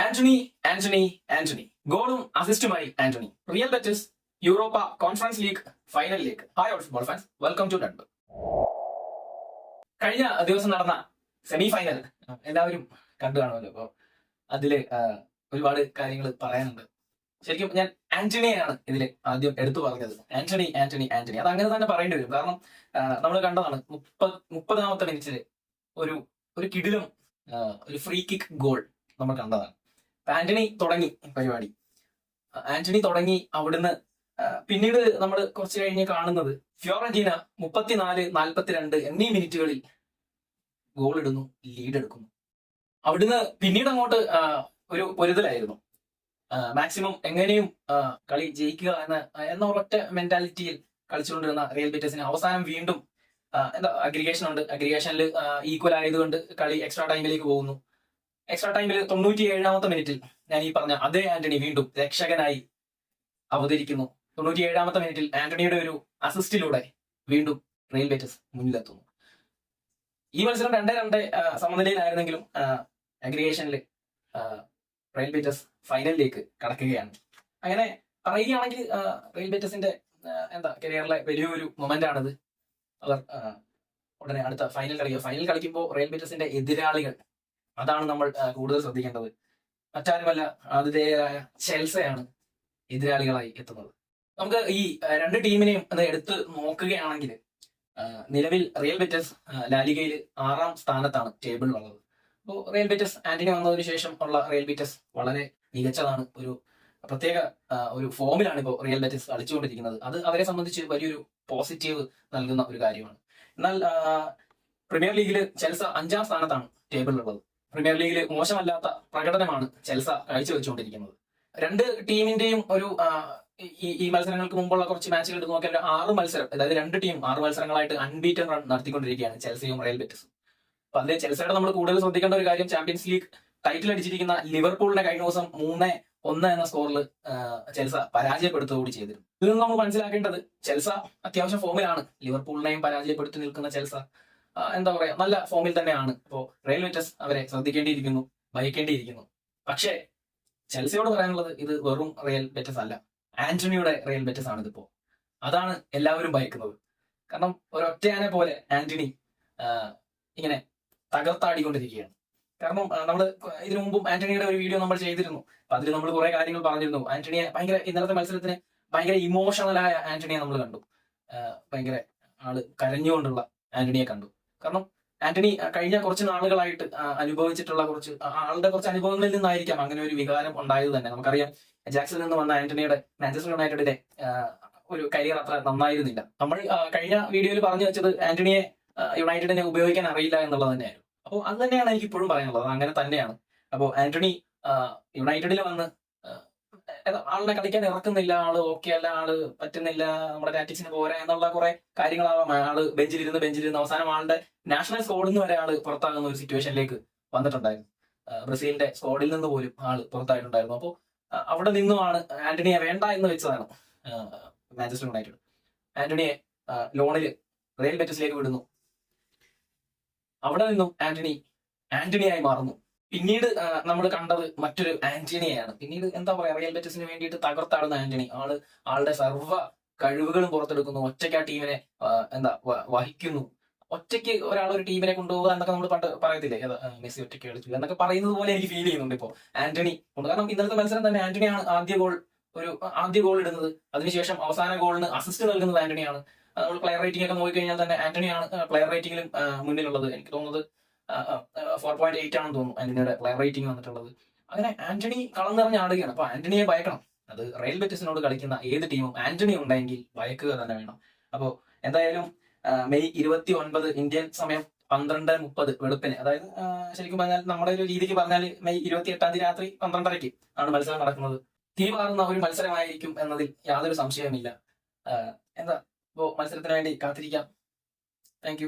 Antony Antony Antony. ഗോളും അസിസ്റ്റുമായി Antony. Real Betis Europa Conference League ഫൈനലിലേക്ക് hi all football fans welcome to ഡൺബ് കഴിഞ്ഞ ദിവസം നടന്ന സെമി ഫൈനൽ എല്ലാവരും കണ്ടു കാണുമല്ലോ. അപ്പോൾ അതിൽ ഒരുപാട് കാര്യങ്ങൾ പറയാനുണ്ട്. ശരിക്കും ഞാൻ ആന്റണിയാണ് ഇതിൽ ആദ്യം എടുത്തു പറഞ്ഞത്. ആന്റണി ആന്റണി ആന്റണി. അത് അങ്ങനെ തന്നെ പറയേണ്ടി വരും. കാരണം നമ്മൾ കണ്ടതാണ് മുപ്പത് മുപ്പതാമത്തെ മിനിറ്റിൽ ഒരു ഒരു കിടിലും ഒരു ഫ്രീ കിക്ക് ഗോൾ നമ്മൾ കണ്ടതാണ്. ആന്റണി തുടങ്ങി പരിപാടി. ആന്റണി തുടങ്ങി അവിടുന്ന് പിന്നീട് നമ്മൾ കുറച്ച് കഴിഞ്ഞ് കാണുന്നത് ഫ്യോറന്റീന മുപ്പത്തിനാല് നാൽപ്പത്തിരണ്ട് എന്നീ മിനിറ്റുകളിൽ ഗോൾ ഇടുന്നു ലീഡ് എടുക്കുന്നു. അവിടുന്ന് പിന്നീട് അങ്ങോട്ട് ഒരു പൊരുതലായിരുന്നു. മാക്സിമം എങ്ങനെയും കളി ജയിക്കുക എന്ന എന്ന ഒരൊറ്റ മെന്റാലിറ്റിയിൽ കളിച്ചുകൊണ്ടിരുന്ന റിയൽ ബീറ്റേഴ്സിന് അവസാനം വീണ്ടും എന്താ അഗ്രിഗേഷൻ ഉണ്ട്. അഗ്രിഗേഷനിൽ ഈക്വൽ ആയതുകൊണ്ട് കളി എക്സ്ട്രാ ടൈമിലേക്ക് പോകുന്നു. എക്സ്ട്രാ ടൈമിൽ തൊണ്ണൂറ്റി ഏഴാമത്തെ മിനിറ്റിൽ ഞാൻ ഈ പറഞ്ഞ അതേ ആന്റണി വീണ്ടും രക്ഷകനായി അവതരിക്കുന്നു. തൊണ്ണൂറ്റി ഏഴാമത്തെ മിനിറ്റിൽ ആന്റണിയുടെ ഒരു അസിസ്റ്റിലൂടെ വീണ്ടും റെയിൽ ബേറ്റസ് മുന്നിലെത്തുന്നു. ഈ മത്സരം രണ്ടേ രണ്ടേ സമനിലയിലായിരുന്നെങ്കിലും അഗ്രിഗേഷനിൽ റെയിൽ ബേറ്റസ് ഫൈനലിലേക്ക് കടക്കുകയാണ്. അങ്ങനെ പറയുകയാണെങ്കിൽ റെയിൽ ബേറ്റസിന്റെ എന്താ കരിയറിലെ വലിയൊരു മൊമെന്റ് ആണിത്. അവർ ഉടനെ അടുത്ത ഫൈനൽ കളിക്കുക. ഫൈനൽ കളിക്കുമ്പോൾ റെയിൽ ബേറ്റസിന്റെ എതിരാളികൾ അതാണ് നമ്മൾ കൂടുതൽ ശ്രദ്ധിക്കേണ്ടത്. മറ്റാരുമല്ല ആതിഥേയരായ ചെൽസയാണ് എതിരാളികളായി എത്തുന്നത്. നമുക്ക് ഈ രണ്ട് ടീമിനെയും എടുത്ത് നോക്കുകയാണെങ്കിൽ നിലവിൽ റിയൽ ബെറ്റസ് ലാലിഗയിൽ ആറാം സ്ഥാനത്താണ് ടേബിൾ ഉള്ളത്. അപ്പോൾ റിയൽ ബെറ്റസ് ആന്റണി വന്നതിന് ശേഷം ഉള്ള റിയൽ ബെറ്റസ് വളരെ മികച്ചതാണ്. ഒരു പ്രത്യേക ഒരു ഫോമിലാണ് ഇപ്പോൾ റിയൽ ബെറ്റസ് കളിച്ചുകൊണ്ടിരിക്കുന്നത്. അത് അവരെ സംബന്ധിച്ച് വലിയൊരു പോസിറ്റീവ് നൽകുന്ന ഒരു കാര്യമാണ്. എന്നാൽ പ്രീമിയർ ലീഗിൽ ചെൽസ അഞ്ചാം സ്ഥാനത്താണ് ടേബിളിലുള്ളത് പ്രീമിയർ ലീഗിൽ മോശമല്ലാത്ത പ്രകടനമാണ് ചെൽസ കാഴ്ചവെച്ചുകൊണ്ടിരിക്കുന്നത് രണ്ട് ടീമിന്റെയും ഒരു ഈ ഈ മത്സരങ്ങൾക്ക് മുമ്പുള്ള കുറച്ച് മാച്ചുകൾ എടുത്ത് നോക്കിയാൽ ഒരു ആറ് മത്സരം അതായത് രണ്ട് ടീം ആറ് മത്സരങ്ങളായിട്ട് അൺബീറ്റൻ റൺ നടത്തിക്കൊണ്ടിരിക്കുകയാണ് ചെൽസിയും റയൽ ബെറ്റിസും. അപ്പൊ അതിൽ ചെൽസയുടെ നമ്മൾ കൂടുതൽ ശ്രദ്ധിക്കേണ്ട ഒരു കാര്യം ചാമ്പ്യൻസ് ലീഗ് ടൈറ്റിൽ അടിച്ചിരിക്കുന്ന ലിവർപൂളിനെ കഴിഞ്ഞ ദിവസം മൂന്ന് ഒന്ന് എന്ന സ്കോറിൽ ചെൽസ പരാജയപ്പെടുത്തുകൂടി ചെയ്തിരുന്നു. ഇതിൽ നമ്മൾ മനസ്സിലാക്കേണ്ടത് ചെൽസ അത്യാവശ്യം ഫോമിലാണ് ലിവർപൂളിനെയും പരാജയപ്പെടുത്തി നിൽക്കുന്ന ചെൽസ എന്താ പറയാ നല്ല ഫോമിൽ തന്നെയാണ്. ഇപ്പോ റയൽ വെറ്റസ് അവരെ ശ്രദ്ധിക്കേണ്ടിയിരിക്കുന്നു ഭയക്കേണ്ടിയിരിക്കുന്നു. പക്ഷേ ചെൽസിയോട് പറയാനുള്ളത് ഇത് വെറും റയൽ ബെറ്റസ് അല്ല. ആന്റണിയുടെ റയൽ ബെറ്റസ് ആണ് ഇതിപ്പോ. അതാണ് എല്ലാവരും ഭയക്കുന്നത്. കാരണം ഒരൊറ്റയാനെ പോലെ ആന്റണി ഇങ്ങനെ തകർത്താടിക്കൊണ്ടിരിക്കുകയാണ്. കാരണം നമ്മൾ ഇതിനു മുമ്പും ആന്റണിയുടെ ഒരു വീഡിയോ നമ്മൾ ചെയ്തിരുന്നു. അപ്പൊ അതിൽ നമ്മൾ കുറെ കാര്യങ്ങൾ പറഞ്ഞിരുന്നു. ആന്റണിയെ ഭയങ്കര ഇന്നലത്തെ മത്സരത്തിന് ഭയങ്കര ഇമോഷണലായ ആന്റണിയെ നമ്മൾ കണ്ടു. ഭയങ്കര ആൾ കരഞ്ഞുകൊണ്ടുള്ള ആന്റണിയെ കണ്ടു. കാരണം ആന്റണി കഴിഞ്ഞ കുറച്ച് നാളുകളായിട്ട് അനുഭവിച്ചിട്ടുള്ള കുറച്ച് ആളുടെ കുറച്ച് അനുഭവങ്ങളിൽ നിന്നായിരിക്കാം അങ്ങനെ ഒരു വികാരം ഉണ്ടായത് തന്നെ. നമുക്കറിയാം ജാക്സിൽ നിന്ന് വന്ന ആന്റണിയുടെ മാഞ്ചസ്റ്റർ യുണൈറ്റഡിന്റെ ഒരു കരിയർ അത്ര നന്നായിരുന്നില്ല. നമ്മൾ കഴിഞ്ഞ വീഡിയോയിൽ പറഞ്ഞു വെച്ചത് ആന്റണിയെ യുണൈറ്റഡിനെ ഉപയോഗിക്കാൻ അറിയില്ല എന്നുള്ളത് തന്നെയായിരുന്നു. അപ്പോൾ അത് തന്നെയാണ് എനിക്ക് ഇപ്പോഴും പറയാനുള്ളത് അങ്ങനെ തന്നെയാണ്. അപ്പോൾ ആന്റണി യുണൈറ്റഡിൽ വന്ന് ആളിനെ കളിക്കാൻ ഇറക്കുന്നില്ല ആൾ ഓക്കെ അല്ല ആൾ പറ്റുന്നില്ല നമ്മുടെ ടാറ്റിക്സിന് പോരാ എന്നുള്ള കുറെ കാര്യങ്ങളാവാം ആൾ ബെഞ്ചിലിരുന്ന് ബെഞ്ചിലിരുന്ന് അവസാനം ആളുടെ നാഷണൽ സ്കോഡിൽ നിന്ന് വരെ ആൾ പുറത്താകുന്ന ഒരു സിറ്റുവേഷനിലേക്ക് വന്നിട്ടുണ്ടായിരുന്നു. ബ്രസീലിന്റെ സ്കോഡിൽ നിന്ന് പോലും ആൾ പുറത്തായിട്ടുണ്ടായിരുന്നു. അപ്പോൾ അവിടെ നിന്നുമാണ് ആന്റണിയെ വേണ്ട എന്ന് വെച്ചതാണ് മാഞ്ചസ്റ്റർ യുണൈറ്റഡ്. ആന്റണിയെ ലോണിൽ റയൽ ബെറ്റസിലേക്ക് വിടുന്നു. അവിടെ നിന്നും ആന്റണി ആന്റണിയായി മാറുന്നു. പിന്നീട് നമ്മൾ കണ്ടത് മറ്റൊരു ആന്റണിയാണ് പിന്നീട് എന്താ പറയാ റിയൽ ബെറ്റസിന് വേണ്ടിയിട്ട് തകർത്താടുന്ന ആന്റണി. ആൾ ആളുടെ സർവ കഴിവുകളും പുറത്തെടുക്കുന്നു. ഒറ്റയ്ക്ക് ആ ടീമിനെ എന്താ വഹിക്കുന്നു. ഒറ്റയ്ക്ക് ഒരാൾ ഒരു ടീമിനെ കൊണ്ടുപോകുക എന്നൊക്കെ നമ്മൾ പണ്ട് പറയത്തില്ലേ? മെസ്സി ഒറ്റയ്ക്ക് കളിച്ചില്ല എന്നൊക്കെ പറയുന്നത് പോലെ എനിക്ക് ഫീൽ ചെയ്യുന്നുണ്ട് ഇപ്പോൾ ആന്റണി ഉണ്ട്. കാരണം ഇന്നലത്തെ മത്സരം തന്നെ ആന്റണിയാണ് ആദ്യ ഗോൾ ഒരു ആദ്യ ഗോൾ ഇടുന്നത്. അതിനുശേഷം അവസാന ഗോളിന് അസിസ്റ്റ് നൽകുന്നത് ആന്റണിയാണ്. നമ്മൾ പ്ലെയർ റേറ്റിംഗ് ഒക്കെ നോക്കിക്കഴിഞ്ഞാൽ തന്നെ ആന്റണിയാണ് പ്ലെയർ റേറ്റിംഗിലും മുന്നിലുള്ളത്. എനിക്ക് തോന്നുന്നത് ഫോർ പോയിന്റ് എയ്റ്റ് ആണെന്ന് തോന്നുന്നു. ആന്റണിയുടെ പ്ലെയർ റേറ്റിംഗ് വന്നിട്ടുള്ളത്. അങ്ങനെ ആന്റണി കളം നിറഞ്ഞ ആടുകയാണ് അപ്പൊ ആന്റണിയെ ഭയക്കണം. അത് റയൽ ബെറ്റിസിനോട് കളിക്കുന്ന ഏത് ടീമും ആന്റണി ഉണ്ടെങ്കിൽ ഭയക്കുക തന്നെ വേണം. അപ്പോൾ എന്തായാലും മെയ് ഇരുപത്തി ഒൻപത് ഇന്ത്യൻ സമയം പന്ത്രണ്ട് മുപ്പത് വെളുപ്പിന്. അതായത് ശരിക്കും പറഞ്ഞാൽ നമ്മുടെ ഒരു രീതിക്ക് പറഞ്ഞാൽ മെയ് ഇരുപത്തി എട്ടാം തീയതി രാത്രി പന്ത്രണ്ടരയ്ക്ക് ആണ് മത്സരം നടക്കുന്നത്. തീവാറുന്ന ഒരു മത്സരമായിരിക്കും എന്നതിൽ യാതൊരു സംശയവുമില്ല. എന്താ? ഇപ്പോ മത്സരത്തിന് വേണ്ടി കാത്തിരിക്കാം. താങ്ക്